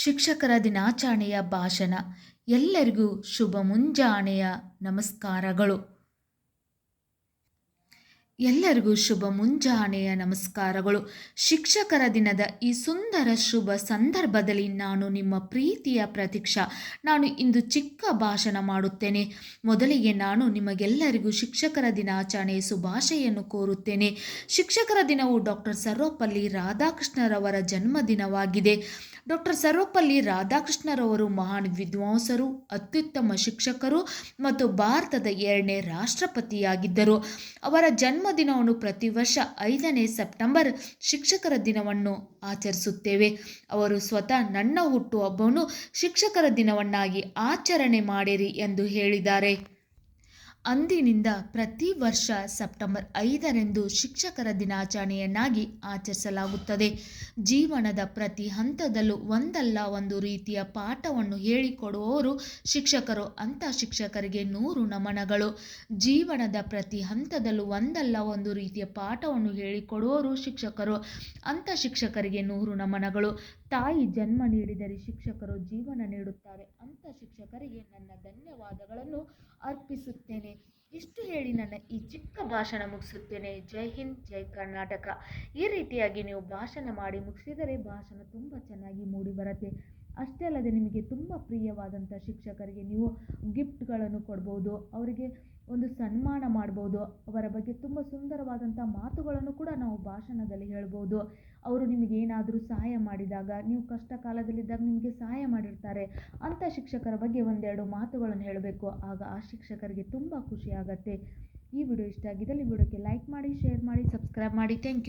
ಶಿಕ್ಷಕರ ದಿನಾಚರಣೆಯ ಭಾಷಣ. ಎಲ್ಲರಿಗೂ ಶುಭ ಮುಂಜಾನೆಯ ನಮಸ್ಕಾರಗಳು. ಎಲ್ಲರಿಗೂ ಶುಭ ಮುಂಜಾನೆಯ ನಮಸ್ಕಾರಗಳು. ಶಿಕ್ಷಕರ ದಿನದ ಈ ಸುಂದರ ಶುಭ ಸಂದರ್ಭದಲ್ಲಿ ನಾನು ನಿಮ್ಮ ಪ್ರೀತಿಯ ಪ್ರತೀಕ್ಷಾ. ನಾನು ಇಂದು ಚಿಕ್ಕ ಭಾಷಣ ಮಾಡುತ್ತೇನೆ. ಮೊದಲಿಗೆ ನಾನು ನಿಮಗೆಲ್ಲರಿಗೂ ಶಿಕ್ಷಕರ ದಿನಾಚರಣೆಯ ಶುಭಾಶಯನ್ನು ಕೋರುತ್ತೇನೆ. ಶಿಕ್ಷಕರ ದಿನವು ಡಾಕ್ಟರ್ ಸರ್ವಪಲ್ಲಿ ರಾಧಾಕೃಷ್ಣರವರ ಜನ್ಮದಿನವಾಗಿದೆ. ಡಾಕ್ಟರ್ ಸರ್ವಪಲ್ಲಿ ರಾಧಾಕೃಷ್ಣರವರು ಮಹಾನ್ ವಿದ್ವಾಂಸರು, ಅತ್ಯುತ್ತಮ ಶಿಕ್ಷಕರು ಮತ್ತು ಭಾರತದ ಎರಡನೇ ರಾಷ್ಟ್ರಪತಿಯಾಗಿದ್ದರು. ಅವರ ಜನ್ಮದಿನವನ್ನು ಪ್ರತಿ ವರ್ಷ ಐದನೇ ಸೆಪ್ಟೆಂಬರ್ ಶಿಕ್ಷಕರ ದಿನವನ್ನು ಆಚರಿಸುತ್ತೇವೆ. ಅವರು ಸ್ವತಃ ನನ್ನ ಹುಟ್ಟುಹಬ್ಬವನ್ನು ಶಿಕ್ಷಕರ ದಿನವನ್ನಾಗಿ ಆಚರಣೆ ಮಾಡಿರಿ ಎಂದು ಹೇಳಿದ್ದಾರೆ. ಅಂದಿನಿಂದ ಪ್ರತಿ ವರ್ಷ ಸೆಪ್ಟೆಂಬರ್ ಐದರಂದು ಶಿಕ್ಷಕರ ದಿನಾಚರಣೆಯನ್ನಾಗಿ ಆಚರಿಸಲಾಗುತ್ತದೆ. ಜೀವನದ ಪ್ರತಿ ಹಂತದಲ್ಲೂ ಒಂದಲ್ಲ ಒಂದು ರೀತಿಯ ಪಾಠವನ್ನು ಹೇಳಿಕೊಡುವವರು ಶಿಕ್ಷಕರು, ಅಂಥ ಶಿಕ್ಷಕರಿಗೆ ನೂರು ನಮನಗಳು. ಜೀವನದ ಪ್ರತಿ ಹಂತದಲ್ಲೂ ಒಂದಲ್ಲ ಒಂದು ರೀತಿಯ ಪಾಠವನ್ನು ಹೇಳಿಕೊಡುವವರು ಶಿಕ್ಷಕರು, ಅಂಥ ಶಿಕ್ಷಕರಿಗೆ ನೂರು ನಮನಗಳು. ತಾಯಿ ಜನ್ಮ ನೀಡಿದರೆ ಶಿಕ್ಷಕರು ಜೀವನ ನೀಡುತ್ತಾರೆ. ಅಂಥ ಶಿಕ್ಷಕರಿಗೆ ನನ್ನ ಧನ್ಯವಾದಗಳನ್ನು ಅರ್ಪಿಸುತ್ತೇನೆ. ಇಷ್ಟು ಹೇಳಿ ನನ್ನ ಈ ಚಿಕ್ಕ ಭಾಷಣ ಮುಗಿಸುತ್ತೇನೆ. ಜೈ ಹಿಂದ್, ಜೈ ಕರ್ನಾಟಕ. ಈ ರೀತಿಯಾಗಿ ನೀವು ಭಾಷಣ ಮಾಡಿ ಮುಗಿಸಿದರೆ ಭಾಷಣ ತುಂಬ ಚೆನ್ನಾಗಿ ಮೂಡಿ ಬರುತ್ತೆ. ಅಷ್ಟೇ ಅಲ್ಲದೆ ನಿಮಗೆ ತುಂಬ ಪ್ರಿಯವಾದಂಥ ಶಿಕ್ಷಕರಿಗೆ ನೀವು ಗಿಫ್ಟ್ಗಳನ್ನು ಕೊಡ್ಬೋದು, ಅವರಿಗೆ ಒಂದು ಸನ್ಮಾನ ಮಾಡ್ಬೋದು, ಅವರ ಬಗ್ಗೆ ತುಂಬ ಸುಂದರವಾದಂಥ ಮಾತುಗಳನ್ನು ಕೂಡ ನಾವು ಭಾಷಣದಲ್ಲಿ ಹೇಳ್ಬೋದು. ಅವರು ನಿಮಗೆ ಏನಾದರೂ ಸಹಾಯ ಮಾಡಿದಾಗ, ನೀವು ಕಷ್ಟ ಕಾಲದಲ್ಲಿದ್ದಾಗ ನಿಮಗೆ ಸಹಾಯ ಮಾಡಿರ್ತಾರೆ. ಅಂಥ ಶಿಕ್ಷಕರ ಬಗ್ಗೆ ಒಂದೆರಡು ಮಾತುಗಳನ್ನು ಹೇಳಬೇಕು. ಆಗ ಆ ಶಿಕ್ಷಕರಿಗೆ ತುಂಬ ಖುಷಿ ಆಗುತ್ತೆ. ಈ ವಿಡಿಯೋ ಇಷ್ಟ ಆಗಿದ್ದಲ್ಲಿ ವಿಡಿಯೋಕ್ಕೆ ಲೈಕ್ ಮಾಡಿ ಶೇರ್ ಮಾಡಿ ಸಬ್ಸ್ಕ್ರೈಬ್ ಮಾಡಿ. Thank you